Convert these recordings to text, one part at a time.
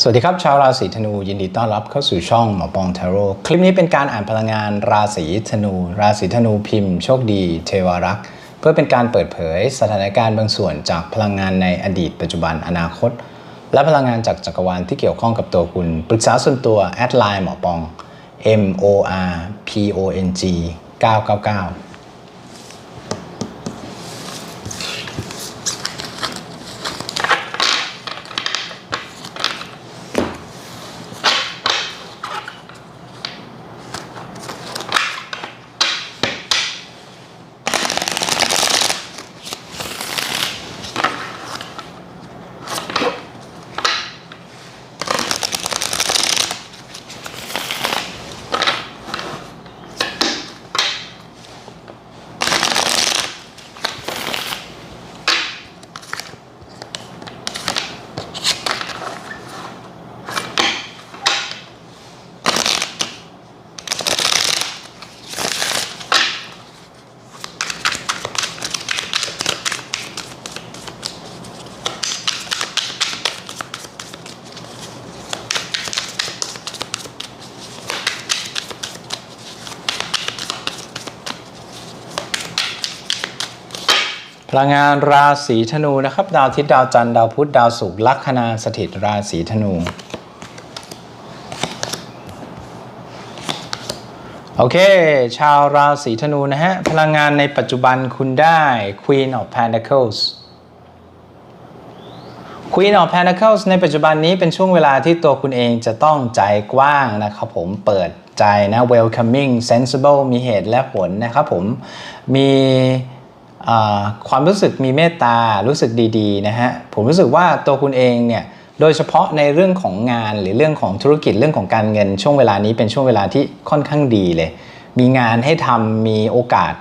สวัสดีครับ ชาวราศีธนูยินดีต้อนรับเข้าสู่ช่องหมอปองทาโร่คลิปนี้เป็นการอ่านพลังงานราศีธนู ราศีธนูพิมพ์ โชคดี เทวรักษ์เพื่อเป็นการเปิดเผยสถานการณ์บางส่วนจากพลังงานในอดีต ปัจจุบันอนาคต และพลังงานจากจักรวาลที่เกี่ยวข้องกับตัวคุณ ปรึกษาส่วนตัวแอดไลน์หมอปอง M O R P O N G 999 ลังงานราศีธนูนะครับ ดาวอาทิตย์ดาวจันทร์ดาวพุธดาวศุกร์ลัคนาสถิตราศีธนู โอเค ชาวราศีธนูนะฮะ พลังงานในปัจจุบันคุณได้ Queen of Pentacles Queen of Pentacles ในปัจจุบันนี้เป็นช่วงเวลาที่ตัวคุณเองจะต้องใจกว้างนะครับผมเปิดใจนะ welcoming sensible มีเหตุและผลนะครับผมมี ความรู้สึกมีเมตตารู้สึกดีๆนะฮะผมรู้สึกว่าตัวคุณเองเนี่ยโดยเฉพาะในเรื่องของงานหรือเรื่องของธุรกิจเรื่องของการเงิน ช่วงเวลานี้เป็นช่วงเวลาที่ค่อนข้างดีเลย มีงานให้ทำมีโอกาส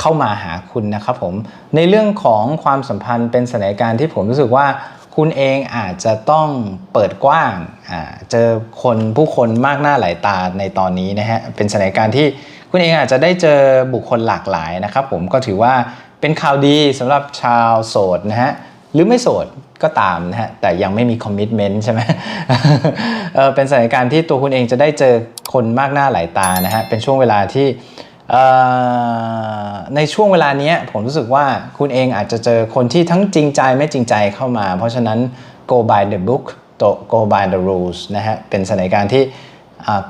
เข้ามาหาคุณนะครับผมในเรื่องของความสัมพันธ์เป็นสถานการณ์ที่ผมรู้สึกว่าคุณเองอาจจะต้องเปิดกว้างเจอคนผู้คนมากหน้าหลายตาในตอนนี้นะฮะเป็นสถานการณ์ที่ คุณเองอาจจะได้เจอบุคคลหลากหลายนะครับ ผมก็ถือว่าเป็นข่าวดีสำหรับชาวโสดนะฮะหรือไม่โสดก็ตามนะฮะแต่ยังไม่มีคอมมิชเมนต์ใช่ไหมเออเป็นสถานการณ์ที่ตัวคุณเองจะได้เจอคนมากหน้าหลายตานะฮะเป็นช่วงเวลาที่ในช่วงเวลานี้ผมรู้สึกว่าคุณเองอาจจะเจอคนที่ทั้งจริงใจไม่จริงใจเข้ามา เพราะฉะนั้น go by the book โต go by the rules นะฮะเป็นสถานการณ์ที่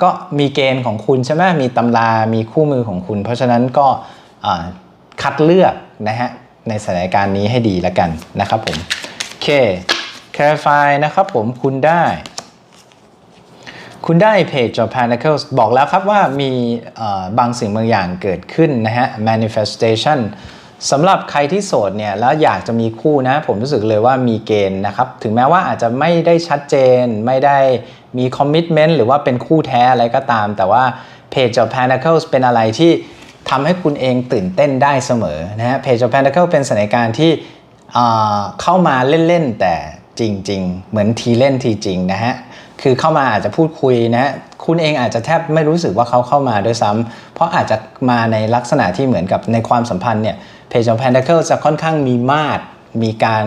ก็มีเกณฑ์ของคุณใช่ไหมมีตำรา มีคู่มือของคุณ เพราะฉะนั้นก็คัดเลือกนะฮะในสถานการณ์นี้ให้ดีแล้วกันนะครับผมโอเค clarify นะครับผมคุณได้ คุณได้ Page of Pentacles บอกแล้วครับว่ามีบางสิ่งบางอย่างเกิดขึ้นนะฮะ manifestation สำหรับใครที่โสดเนี่ยแล้วอยากจะมีคู่นะ ผมรู้สึกเลยว่ามีเกณฑ์นะครับ ถึงแม้ว่าอาจจะไม่ได้ชัดเจนไม่ได้ มี commitment หรือว่าเป็นคู่แท้อะไรก็ตาม แต่ว่า Page of Pentacles เป็นอะไรที่ทำให้คุณเองตื่นเต้นได้เสมอนะฮะ Page of Pentacles เป็นสถานการณ์ที่เอ่อเข้ามาเล่นๆแต่จริง ๆ เหมือนทีเล่นทีจริงนะฮะคือเข้ามาอาจจะพูดคุยนะคุณเองอาจจะแทบไม่รู้สึกว่าเขาเข้ามาด้วยซ้ำเพราะอาจจะมาในลักษณะที่เหมือนกับในความสัมพันธ์เนี่ย Page of Pentacles จะค่อนข้างมีมาดมีการ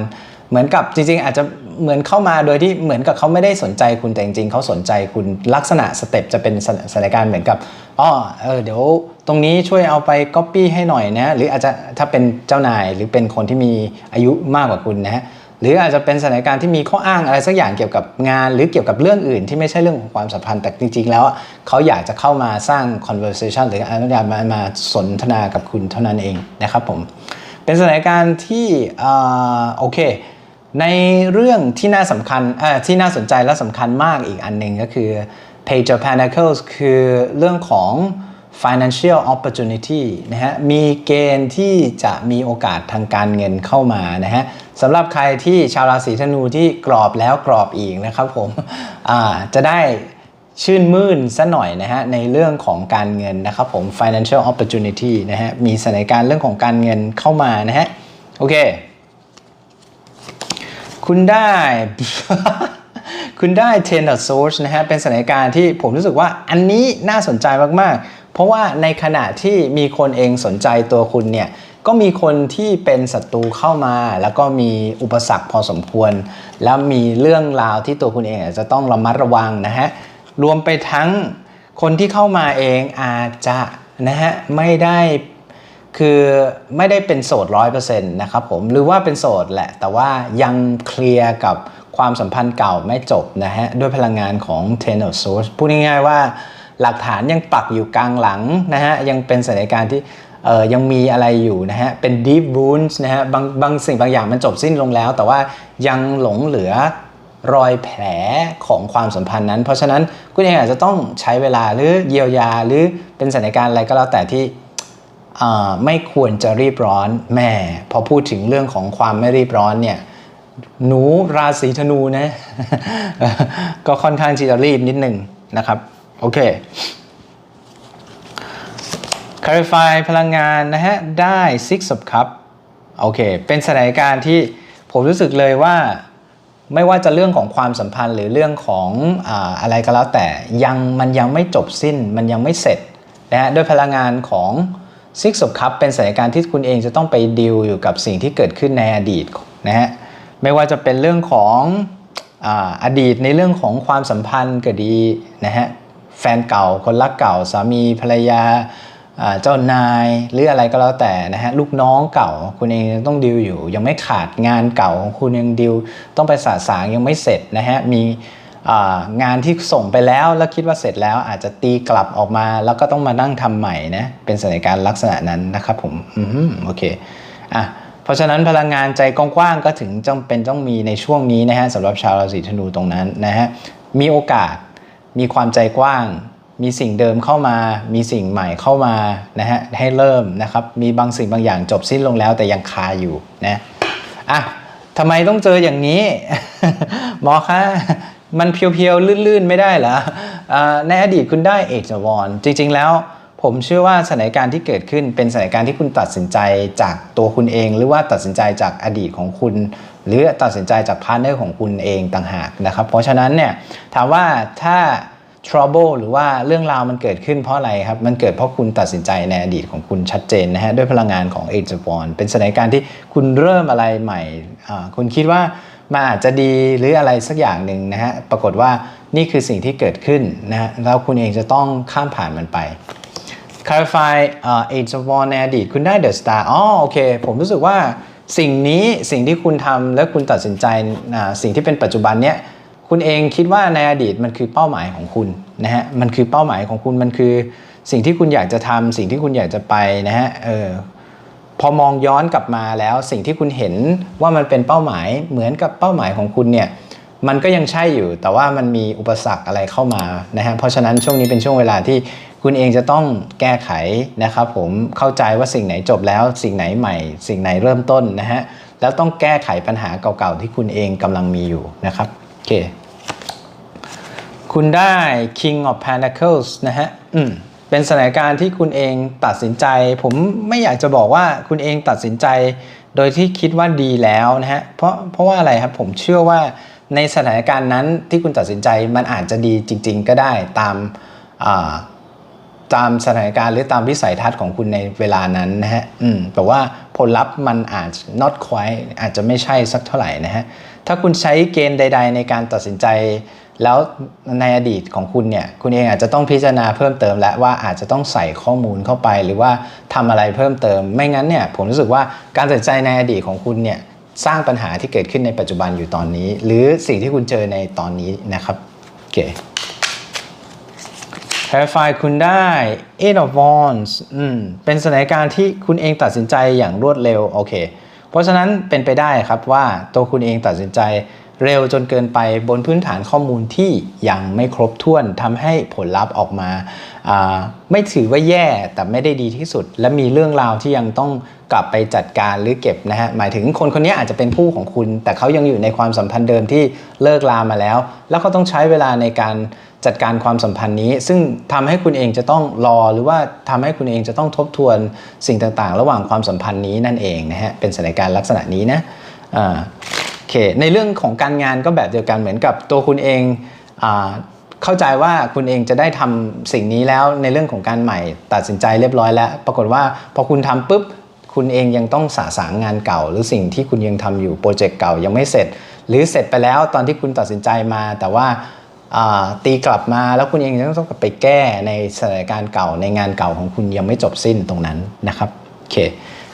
เหมือนกับจริงๆ อาจจะ เหมือนเข้ามาโดยที่เหมือนกับเขาไม่ได้สนใจคุณแต่จริงๆเขาสนใจคุณลักษณะสเต็ปจะเป็นสสถานการณ์เหมือนกับอ๋อเออเดี๋ยวตรงนี้ช่วยเอาไป Copy ให้หน่อยนะหรืออาจจะถ้าเป็นเจ้านายหรือเป็นคนที่มีอายุมากกว่าคุณนะฮะหรืออาจจะเป็นสถานการณ์ที่มีข้ออ้างอะไรสักอย่างเกี่ยวกับงาน หรือเกี่ยวกับเรื่องอื่นที่ไม่ใช่เรื่องของความสัมพันธ์แต่จริง ๆ แล้วเขาอยากจะเข้ามาสร้าง conversation หรืออนุญาตมามาสนทนากับคุณเท่านั้นเองนะครับผมเป็นสถานการณ์ที่อ่าโอเค ในเรื่องที่น่าสำคัญที่น่าสนใจและสำคัญมากอีกอันหนึ่งก็คือ Page of Pentacles คือเรื่องของ financial opportunity นะฮะ มีเกณฑ์ที่จะมีโอกาสทางการเงินเข้ามานะฮะสำหรับใครที่ชาวราศีธนูที่กรอบแล้วกรอบอีกนะครับผมจะได้ชื่นมื่นซะหน่อยนะฮะในเรื่องของการเงินนะครับผม financial opportunity นะฮะ มีสถานการณ์เรื่องของการเงินเข้ามานะฮะ โอเค คุณได้ คุณได้ Ten of Swords นะฮะ เป็นสถานการณ์ที่ผมรู้สึกว่าอันนี้น่าสนใจมาก ๆ เพราะว่าในขณะที่มีคนเองสนใจตัวคุณเนี่ย ก็มีคนที่เป็นศัตรูเข้ามา แล้วก็มีอุปสรรคพอสมควร แล้วมีเรื่องราวที่ตัวคุณเองจะต้องระมัดระวังนะฮะ รวมไปทั้งคนที่เข้ามาเองอาจจะนะฮะไม่ได้ คือไม่ได้เป็นโสดร้อยเปอร์เซ็นต์นะครับผมหรือว่าเป็นโสดแหละ แต่ว่ายังเคลียร์กับความสัมพันธ์เก่าไม่จบนะฮะ ด้วยพลังงานของ Ten of Swords พูดง่ายๆว่าหลักฐานยังปักอยู่กลางหลังนะฮะ ยังเป็นสถานการณ์ที่เออยังมีอะไรอยู่นะฮะ เป็น deep wounds นะฮะบางบางสิ่งบางอย่างมันจบสิ้นลงแล้ว แต่ว่ายังหลงเหลือรอยแผลของความสัมพันธ์นั้น เพราะฉะนั้นคุณเองอาจจะต้องใช้เวลาหรือเยียวยาหรือเป็นสถานการณ์อะไรก็แล้วแต่ที่ ไม่ควรจะรีบร้อนแม่พอพูดถึงเรื่องของความไม่รีบร้อนเนี่ยหนูราศีธนูนะก็ค่อนข้างที่จะรีบนิดหนึ่งนะครับโอเค clarify พลังงานนะฮะ ได้ six of cup โอเค เป็นสถานการณ์ที่ผมรู้สึกเลยว่าไม่ว่าจะเรื่องของความสัมพันธ์หรือเรื่องของอาอะไรก็แล้วแต่ยังมันยังไม่จบสิ้นมันยังไม่เสร็จนะฮะด้วยพลังงานของ Six of Cup เป็นสถานการณ์ที่คุณเองจะต้องไปดีลอยู่กับสิ่งที่เกิดขึ้นในอดีตนะฮะไม่ว่าจะเป็นเรื่องของอดีตในเรื่องของความสัมพันธ์ก็ดีนะฮะแฟนเก่าคนรักเก่า สามีภรรยาเจ้านายหรืออะไรก็แล้วแต่นะฮะลูกน้องเก่าคุณเองต้องดิวอยู่ ยังไม่ขาดงานเก่าของคุณยังดิวต้องไปสาสางยังไม่เสร็จนะฮะมี งานที่ส่งไปแล้วแล้วคิดว่าเสร็จแล้วอาจจะตีกลับออกมา แล้วก็ต้องมานั่งทำใหม่นะเป็นสถานการณ์ลักษณะนั้นนะครับผมอือฮึโอเคอะเพราะฉะนั้นพลังงานใจกว้างๆก็ถึงจำเป็นต้องมีในช่วงนี้นะฮะสำหรับชาวราศีธนูตรงนั้นนะฮะมีโอกาสมีความใจกว้าง มีสิ่งเดิมเข้ามา มีสิ่งใหม่เข้ามานะฮะให้เริ่มนะครับมีบางสิ่งบางอย่างจบสิ้นลงแล้วแต่ยังคาอยู่นะอะทำไมต้องเจออย่างนี้ หมอคะ มันเพียวๆ ลื่นๆ ไม่ได้เหรออในอดีตคุณได้เอกจวรจริง ๆ แล้วผมเชื่อว่าสถานการณ์ที่เกิดขึ้นเป็นสถานการณ์ที่คุณตัดสินใจจากตัวคุณเอง หรือว่าตัดสินใจจากอดีตของคุณ หรือตัดสินใจจากพาร์ทเนอร์ของคุณเองต่างหากนะครับ เพราะฉะนั้นเนี่ยถามว่าถ้า trouble หรือว่าเรื่องราวมันเกิดขึ้นเพราะอะไรครับ มันเกิดเพราะคุณตัดสินใจในอดีตของคุณชัดเจนนะฮะด้วยพลังงานของ Age of Wands เป็นสถานการณ์ที่คุณเริ่มอะไรใหม่คุณคิดว่า มันอาจจะดีหรืออะไรสักอย่างหนึ่งนะฮะปรากฏว่านี่คือสิ่งที่เกิดขึ้นนะฮะแล้วคุณเองจะต้องข้ามผ่านมันไป clarify uh, age of war ในอดีตคุณได้ the star อ๋อโอเค ผมรู้สึกว่าสิ่งนี้สิ่งที่คุณทำและคุณตัดสินใจสิ่งที่เป็นปัจจุบันเนี้ยคุณเองคิดว่าในอดีตมันคือเป้าหมายของคุณนะฮะมันคือเป้าหมายของคุณมันคือสิ่งที่คุณอยากจะทำสิ่งที่คุณอยากจะไปนะฮะเออ พอมองย้อนกลับมาแล้วสิ่งที่คุณเห็นว่ามันเป็นเป้าหมายเหมือนกับเป้าหมายของคุณเนี่ยมันก็ยังใช่อยู่ แต่ว่ามันมีอุปสรรคอะไรเข้ามานะฮะเพราะฉะนั้นช่วงนี้เป็นช่วงเวลาที่คุณเองจะต้องแก้ไขนะครับผมเข้าใจว่าสิ่งไหนจบแล้ว สิ่งไหนใหม่ สิ่งไหนเริ่มต้นนะฮะแล้วต้องแก้ไขปัญหาเก่าๆที่คุณเองกำลังมีอยู่นะครับโอเคคุณได้ King of Pentacles นะฮะอืม เป็นสถานการณ์ที่คุณเองตัดสินใจ ผมไม่อยากจะบอกว่าคุณเองตัดสินใจ โดยที่คิดว่าดีแล้วนะฮะเพราะเพราะว่าอะไรครับผมเชื่อว่าในสถานการณ์นั้นที่คุณตัดสินใจมันอาจจะดีจริง ๆ ก็ได้ตามตามสถานการณ์หรือตามวิสัยทัศน์ของคุณในเวลานั้นนะฮะอืมแต่ว่าผลลัพธ์มันอาจ not quite อาจจะไม่ใช่สักเท่าไหร่นะฮะถ้าคุณใช้เกณฑ์ใด ๆ ในการตัดสินใจ แล้วในอดีตของคุณเนี่ยคุณเองอาจจะต้องพิจารณาเพิ่มเติม และว่าอาจจะต้องใส่ข้อมูลเข้าไป หรือว่าทำอะไรเพิ่มเติม ไม่งั้นเนี่ยผมรู้สึกว่าการตัดใจในอดีตของคุณเนี่ยสร้างปัญหาที่เกิดขึ้นในปัจจุบันอยู่ตอนนี้ หรือสิ่งที่คุณเจอในตอนนี้นะครับโอเค Clarify คุณได้ Eight of Wands อืมเป็นสถานการณ์ที่คุณเองตัดสินใจอย่างรวดเร็วโอเค เพราะฉะนั้นเป็นไปได้ครับว่าตัวคุณเองตัดสินใจ เร็วจนเกินไปบนพื้นฐานข้อมูลที่ยังไม่ครบถ้วนทำให้ผลลัพธ์ออกมาาไม่ถือว่าแย่แต่ไม่ได้ดีที่สุด และมีเรื่องราวที่ยังต้องกลับไปจัดการหรือเก็บนะฮะหมายถึงคนคนนี้อาจจะเป็นคู่ของคุณ แต่เขายังอยู่ในความสัมพันธ์เดิมที่เลิกลามาแล้ว แล้วเขาต้องใช้เวลาในการจัดการความสัมพันธ์นี้ ซึ่งทำให้คุณเองจะต้องรอหรือว่าทำให้คุณเองจะต้องทบทวนสิ่งต่างๆ ระหว่างความสัมพันธ์นี้นั่นเองนะฮะเป็นสถานการณ์ลักษณะนี้นะอ่า เค ในเรื่องของการงานก็แบบเดียวกันเหมือนกับตัวคุณเองอเข้าใจว่าคุณเองจะได้ทำสิ่งนี้แล้วในเรื่องของการใหม่ตัดสินใจเรียบร้อยแล้ว ปรากฏว่าพอคุณทำปุ๊บคุณเองยังต้องสะสางงานเก่า หรือสิ่งที่คุณยังทำอยู่โปรเจกต์เก่ายังไม่เสร็จ หรือเสร็จไปแล้วตอนที่คุณตัดสินใจมา แต่ว่าอ่าตีกลับมาแล้วคุณเองยังต้องกลับไปแก้ในสถานการณ์เก่าในงานเก่าของคุณยังไม่จบสิ้นตรงนั้นนะครับโอเค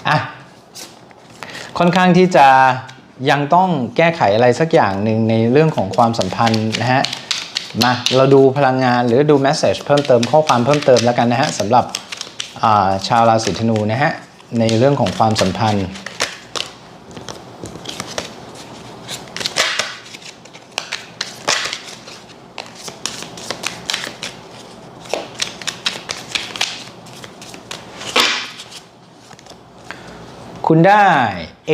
อะค่อนข้างที่จะ ยังต้องแก้ไขอะไรสักอย่างหนึ่งในเรื่องของความสัมพันธ์นะฮะ มาเราดูพลังงานหรือดูแมสเซจเพิ่มเติมข้อความเพิ่มเติมแล้วกันนะฮะสำหรับาชาวราศีธนูนะฮะ ในเรื่องของความสัมพันธ์คุณได้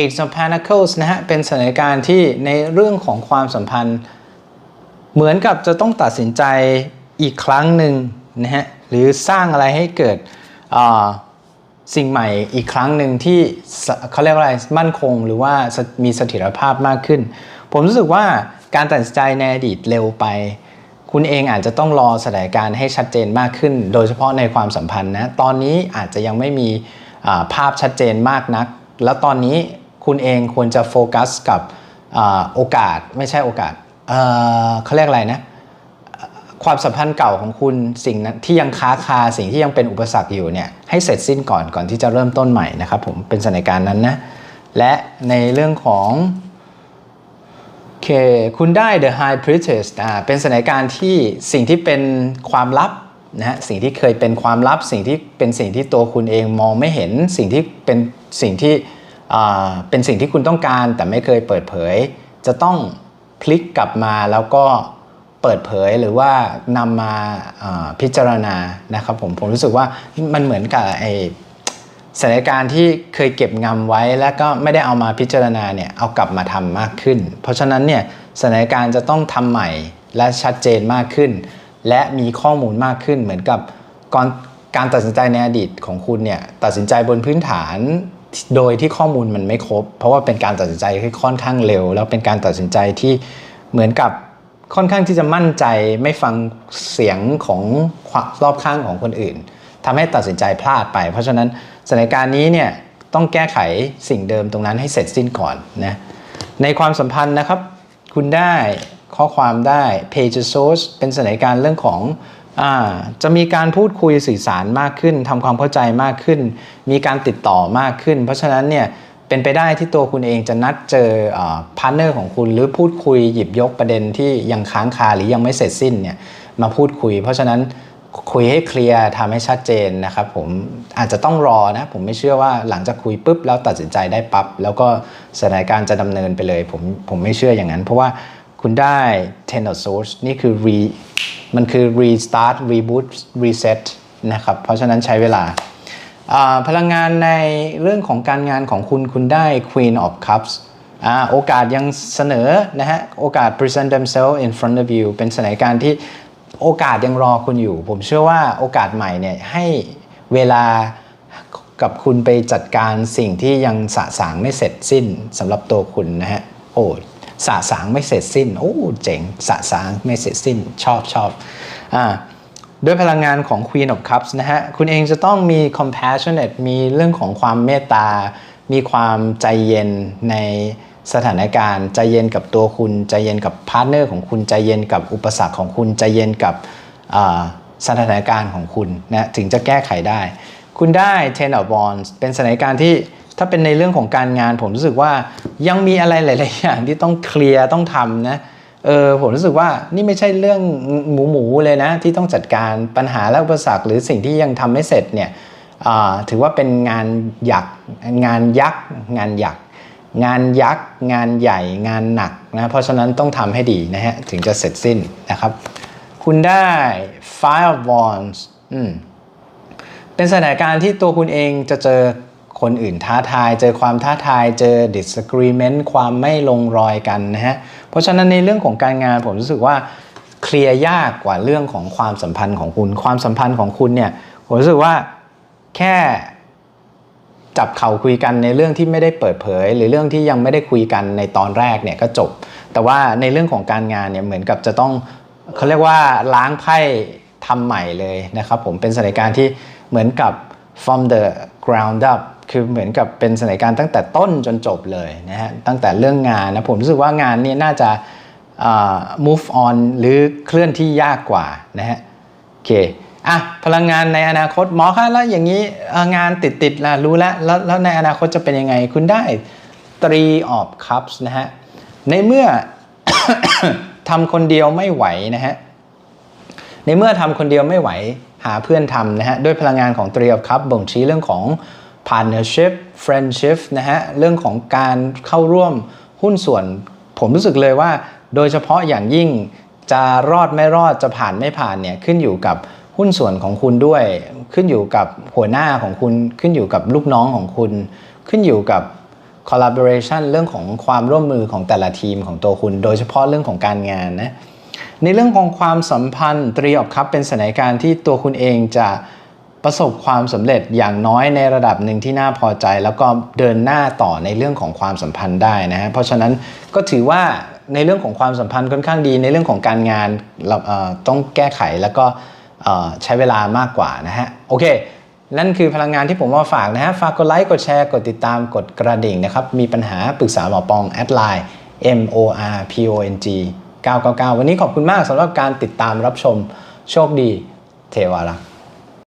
Eight of Pentacles นะฮะเป็นสถานการณ์ที่ในเรื่องของความสัมพันธ์ เหมือนกับจะต้องตัดสินใจอีกครั้งหนึ่งนะฮะหรือสร้างอะไรให้เกิดสิ่งใหม่อีกครั้งหนึ่งที่เขาเรียกว่าอะไรมั่นคงหรือว่ามีเสถียรภาพมากขึ้น ผมรู้สึกว่าการตัดสินใจในอดีตเร็วไป คุณเองอาจจะต้องรอสถานการณ์ให้ชัดเจนมากขึ้น โดยเฉพาะในความสัมพันธ์นะตอนนี้อาจจะยังไม่มีภาพชัดเจนมากนัก แล้วตอนนี้ คุณเองควรจะโฟกัสกับอโอกาสไม่ใช่โอกาสเเขาเรียกอะไรนะความสัมพันธ์เก่าของคุณสิ่งนั้นที่ยังค้าคาสิ่งที่ยังเป็นอุปสรรคอยู่เนี่ยให้เสร็จสิ้นก่อนก่อนที่จะเริ่มต้นใหม่นะครับผมเป็นสถานการณ์นั้นนะและในเรื่องของโอเคคุณได้ The High Priestess อ่าเป็นสถานการณ์ที่สิ่งที่เป็นความลับนะฮะสิ่งที่เคยเป็นความลับสิ่งที่เป็นสิ่งที่ตัวคุณเองมองไม่เห็นสิ่งที่เป็นสิ่งที่ เป็นสิ่งที่คุณต้องการแต่ไม่เคยเปิดเผย จะต้องพลิกกลับมาแล้วก็เปิดเผยหรือว่านำมาพิจารณานะครับผมผมรู้สึกว่ามันเหมือนกับไอสถานการณ์ที่เคยเก็บงำไว้แล้วก็ไม่ได้เอามาพิจารณาเนี่ยเอากลับมาทำมากขึ้น เพราะฉะนั้นเนี่ยสถานการณ์จะต้องทำใหม่และชัดเจนมากขึ้น และมีข้อมูลมากขึ้นเหมือนกับก่อนการตัดสินใจในอดีตของคุณเนี่ยตัดสินใจบนพื้นฐาน โดยที่ข้อมูลมันไม่ครบ เพราะว่าเป็นการตัดสินใจที่ค่อนข้างเร็ว แล้วเป็นการตัดสินใจที่เหมือนกับค่อนข้างที่จะมั่นใจไม่ฟังเสียงของรอบข้างของคนอื่นทำให้ตัดสินใจพลาดไป เพราะฉะนั้นสถานการณ์นี้เนี่ยต้องแก้ไขสิ่งเดิมตรงนั้นให้เสร็จสิ้นก่อนนะในความสัมพันธ์นะครับ คุณได้ข้อความได้ page source เป็นสถานการณ์เรื่องของ จะมีการพูดคุยสื่อสารมากขึ้นทำความเข้าใจมากขึ้น มีการติดต่อมากขึ้น เพราะฉะนั้นเนี่ยเป็นไปได้ที่ตัวคุณเองจะนัดเจอพาร์ทเนอร์ของคุณ หรือพูดคุยหยิบยกประเด็นที่ยังค้างคาหรือยังไม่เสร็จสิ้นเนี่ยมาพูดคุย เพราะฉะนั้นคุยให้เคลียร์ทำให้ชัดเจนนะครับผมอาจจะต้องรอนะ ผมไม่เชื่อว่าหลังจากคุยปุ๊บแล้วตัดสินใจได้ปับ๊บแล้วก็สถานการณ์จะดำเนินไปเลย ผมผมไม่เชื่ออย่างนั้น เพราะว่า คุณได้ ten of swords นี่คือ re มันคือ restart reboot reset นะครับ เพราะฉะนั้นใช้เวลา พลังงานในเรื่องของการงานของคุณคุณได้ Queen of Cups อโอกาสยังเสนอนะฮะ โอกาส present themselves in front of you เป็นสถานการณ์ที่โอกาสยังรอคุณอยู่ ผมเชื่อว่าโอกาสใหม่เนี่ยให้เวลากับคุณไปจัดการสิ่งที่ยังสะสางไม่เสร็จสิ้นสำหรับตัวคุณนะฮะ โอ้ สะสางไม่เสร็จสิ้น โอ้เจ๋งสะสางไม่เสร็จสิ้น ชอบชอบอ่าด้วยพลังงานของ Queen of Cups นะฮะ คุณเองจะต้องมี compassionate มีเรื่องของความเมตตา มีความใจเย็นในสถานการณ์ใจเย็นกับตัวคุณ ใจเย็นกับพาร์ทเนอร์ของคุณ ใจเย็นกับอุปสรรคของคุณ ใจเย็นกับสถานการณ์ของคุณนะ ถึงจะแก้ไขได้ คุณได้ Ten of Wands เป็นสถานการณ์ที่ ถ้าเป็นในเรื่องของการงานผมรู้สึกว่ายังมีอะไรหลาย ๆ อย่างที่ต้องเคลียร์ต้องทำนะเออผมรู้สึกว่านี่ไม่ใช่เรื่องหมูหมูเลยนะ ที่ต้องจัดการปัญหาและอุปสรรคหรือสิ่งที่ยังทำไม่เสร็จเนี่ยถือว่าเป็นงานหยักงานยักษ์งานหยักงานยักษ์งานใหญ่งานหนักนะเพราะฉะนั้นต้องทำให้ดีนะฮะถึงจะเสร็จสิ้นนะครับ คุณได้ Five of Wands อืมเป็นสถานการณ์ที่ตัวคุณเองจะเจอ คนอื่นท้าทาย เจอความท้าทายเจอ disagreement ความไม่ลงรอยกันนะฮะเพราะฉะนั้นในเรื่องของการงานผมรู้สึกว่าเคลียร์ยากกว่าเรื่องของความสัมพันธ์ของคุณ ความสัมพันธ์ของคุณเนี่ยผมรู้สึกว่าแค่จับเข่าคุยกันในเรื่องที่ไม่ได้เปิดเผย หรือเรื่องที่ยังไม่ได้คุยกันในตอนแรกเนี่ยก็จบ แต่ว่าในเรื่องของการงานเนี่ยเหมือนกับจะต้องเขาเรียกว่าล้างไพ่ทำใหม่เลยนะครับผมเป็นสถานการณ์ที่เหมือนกับ from the ground up คือเหมือนกับเป็นสถานการณ์ตั้งแต่ต้นจนจบเลยนะฮะตั้งแต่เรื่องงานนะผมรู้สึกว่างานนี้น่าจะ move on หรือเคลื่อนที่ยากกว่านะฮะโอเคอะพลังงานในอนาคตหมอคะแล้วอย่างนี้งานติดติดละรู้แล้วแล้วแล้วในอนาคตจะเป็นยังไงคุณได้ three of cups นะฮะในเมื่อทำคนเดียวไม่ไหวนะฮะในเมื่อทำคนเดียวไม่ไหวหาเพื่อนทำนะฮะด้วยพลังงานของ Three of Cups บ่งชี้เรื่องของ partnership friendship นะฮะเรื่องของการเข้าร่วมหุ้นส่วน ผมรู้สึกเลยว่า โดยเฉพาะอย่างยิ่งจะรอดไม่รอดจะผ่านไม่ผ่านเนี่ยขึ้นอยู่กับหุ้นส่วนของคุณด้วย ขึ้นอยู่กับหัวหน้าของคุณขึ้นอยู่กับลูกน้องของคุณ ขึ้นอยู่กับ collaboration เรื่องของความร่วมมือของแต่ละทีมของตัวคุณ โดยเฉพาะเรื่องของการงานนะในเรื่องของความสัมพันธ์ตรีออบคัพเป็นสถานการณ์ที่ตัวคุณเองจะ ประสบความสำเร็จอย่างน้อยในระดับหนึ่งที่น่าพอใจ แล้วก็เดินหน้าต่อในเรื่องของความสัมพันธ์ได้นะฮะเพราะฉะนั้นก็ถือว่าในเรื่องของความสัมพันธ์ค่อนข้างดี ในเรื่องของการงานเราเต้องแก้ไขแล้วก็ใช้เวลามากกว่านะฮะโอเค นั่นคือพลังงานที่ผมมาฝากนะฮะฝากกดไลค์กดแชร์กดติดตามกดกระดิ่งนะครับมีปัญหาปรึกษาหมอปองแอดไลน์ M O R P O N G 999 วันนี้ขอบคุณมากสำหรับการติดตามรับชมโชคดีเทวารักษ์